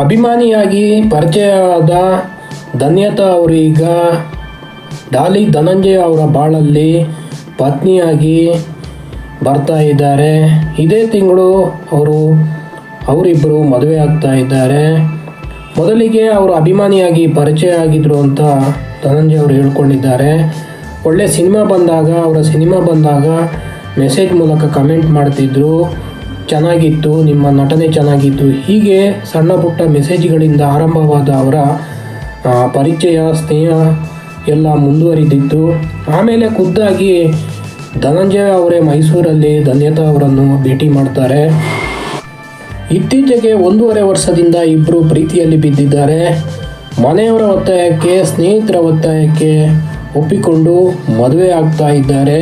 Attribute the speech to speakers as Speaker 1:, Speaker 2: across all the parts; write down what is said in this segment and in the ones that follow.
Speaker 1: ಅಭಿಮಾನಿಯಾಗಿ ಪರಿಚಯ ಆದ ಧನ್ಯತಾ ಅವರೀಗ, ಡಾಲಿ ಧನಂಜಯ ಅವರ ಬಾಳಲ್ಲಿ ಪತ್ನಿಯಾಗಿ ಬರ್ತಾ ಇದ್ದಾರೆ. ಇದೇ ತಿಂಗಳು ಅವರು, ಅವರಿಬ್ಬರು ಮದುವೆ ಆಗ್ತಾ ಇದ್ದಾರೆ. ಮೊದಲಿಗೆ ಅವರು ಅಭಿಮಾನಿಯಾಗಿ ಪರಿಚಯ ಆಗಿದ್ರು ಅಂತ ಧನಂಜಯ ಅವರು ಹೇಳ್ಕೊಂಡಿದ್ದಾರೆ. ಒಳ್ಳೆ ಸಿನಿಮಾ ಬಂದಾಗ, ಅವರ ಸಿನಿಮಾ ಬಂದಾಗ ಮೆಸೇಜ್ ಮೂಲಕ ಕಮೆಂಟ್ ಮಾಡ್ತಿದ್ರು. ಚೆನ್ನಾಗಿತ್ತು, ನಿಮ್ಮ ನಟನೆ ಚೆನ್ನಾಗಿತ್ತು. ಹೀಗೆ ಸಣ್ಣ ಪುಟ್ಟ ಮೆಸೇಜ್ಗಳಿಂದ ಆರಂಭವಾದ ಅವರ ಪರಿಚಯ, ಸ್ನೇಹ ಎಲ್ಲ ಮುಂದುವರಿದಿತ್ತು. ಆಮೇಲೆ ಖುದ್ದಾಗಿ ಧನಂಜಯ ಅವರೇ ಮೈಸೂರಲ್ಲಿ ಧನ್ಯತಾ ಅವರನ್ನು ಭೇಟಿ ಮಾಡ್ತಾರೆ. ಇತ್ತೀಚೆಗೆ ಒಂದೂವರೆ ವರ್ಷದಿಂದ ಇಬ್ಬರು ಪ್ರೀತಿಯಲ್ಲಿ ಬಿದ್ದಿದ್ದಾರೆ. ಮನೆಯವರ ಒತ್ತಾಯಕ್ಕೆ, ಸ್ನೇಹಿತರ ಒತ್ತಾಯಕ್ಕೆ ಒಪ್ಪಿಕೊಂಡು ಮದುವೆ ಆಗ್ತಾ ಇದ್ದಾರೆ.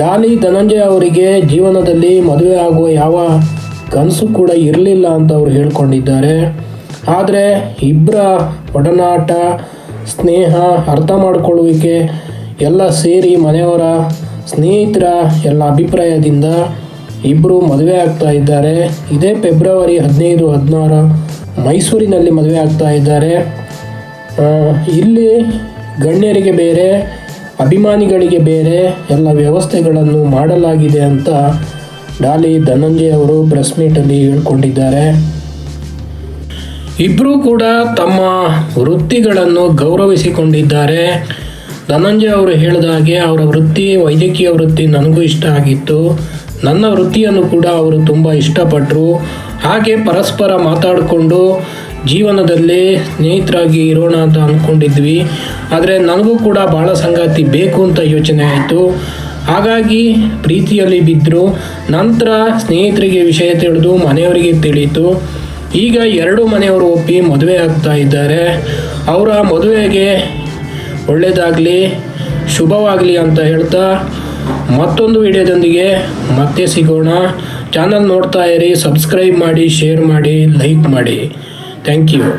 Speaker 1: ಡಾಲಿ ಧನಂಜಯ ಅವರಿಗೆ ಜೀವನದಲ್ಲಿ ಮದುವೆ ಆಗುವ ಯಾವ ಕನಸು ಕೂಡ ಇರಲಿಲ್ಲ ಅಂತ ಅವರು ಹೇಳ್ಕೊಂಡಿದ್ದಾರೆ. ಆದರೆ ಇಬ್ಬರ ಒಡನಾಟ, ಸ್ನೇಹ, ಅರ್ಥ ಮಾಡಿಕೊಳ್ಳುವಿಕೆ ಎಲ್ಲ ಸೇರಿ ಮನೆಯವರ ಸ್ನೇಹಿತರ ಎಲ್ಲ ಅಭಿಪ್ರಾಯದಿಂದ ಇಬ್ಬರು ಮದುವೆ ಆಗ್ತಾ ಇದ್ದಾರೆ. ಇದೇ ಫೆಬ್ರವರಿ ಹದಿನೈದು, ಹದಿನಾರು ಮೈಸೂರಿನಲ್ಲಿ ಮದುವೆ ಆಗ್ತಾ ಇದ್ದಾರೆ. ಇಲ್ಲಿ ಗಣ್ಯರಿಗೆ ಬೇರೆ ಅಭಿಮಾನಿಗಳಿಗೆ ಬೇರೆ ಎಲ್ಲ ವ್ಯವಸ್ಥೆಗಳನ್ನು ಮಾಡಲಾಗಿದೆ ಅಂತ ಡಾಲಿ ಧನಂಜಯ ಅವರು ಪ್ರೆಸ್ ಮೀಟಲ್ಲಿ ಹೇಳ್ಕೊಂಡಿದ್ದಾರೆ. ಇಬ್ಬರೂ ಕೂಡ ತಮ್ಮ ವೃತ್ತಿಗಳನ್ನು ಗೌರವಿಸಿಕೊಂಡಿದ್ದಾರೆ. ಧನಂಜಯ ಅವರು ಹೇಳಿದ ಹಾಗೆ ಅವರ ವೃತ್ತಿ ವೈದ್ಯಕೀಯ ವೃತ್ತಿ ನನಗೂ ಇಷ್ಟ ಆಗಿತ್ತು. ನನ್ನ ವೃತ್ತಿಯನ್ನು ಕೂಡ ಅವರು ತುಂಬ ಇಷ್ಟಪಟ್ಟರು ಹಾಗೆ ಪರಸ್ಪರ ಮಾತಾಡಿಕೊಂಡು ಜೀವನದಲ್ಲಿ ಸ್ನೇಹಿತರಾಗಿ ಇರೋಣ ಅಂತ ಅಂದ್ಕೊಂಡಿದ್ವಿ ಆದರೆ ನನಗೂ ಕೂಡ ಭಾಳ ಸಂಗಾತಿ ಬೇಕು ಅಂತ ಯೋಚನೆ ಆಯಿತು. ಹಾಗಾಗಿ ಪ್ರೀತಿಯಲ್ಲಿ ಬಿದ್ದರು ನಂತರ ಸ್ನೇಹಿತರಿಗೆ ವಿಷಯ ತಿಳಿದು ಮನೆಯವರಿಗೆ ತಿಳಿಯಿತು. ಈಗ ಎರಡು ಮನೆಯವರು ಒಪ್ಪಿ ಮದುವೆ ಆಗ್ತಾ ಇದ್ದಾರೆ. ಅವರ ಮದುವೆಗೆ ಒಳ್ಳೆಯದಾಗಲಿ ಶುಭವಾಗಲಿ ಅಂತ ಹೇಳ್ತಾ ಮತ್ತೊಂದು ವಿಡಿಯೋದೊಂದಿಗೆ ಮತ್ತೆ ಸಿಗೋಣ. ಚಾನಲ್ ನೋಡ್ತಾ ಇರಿ, ಸಬ್ಸ್ಕ್ರೈಬ್ ಮಾಡಿ, ಶೇರ್ ಮಾಡಿ, ಲೈಕ್ ಮಾಡಿ. Thank you.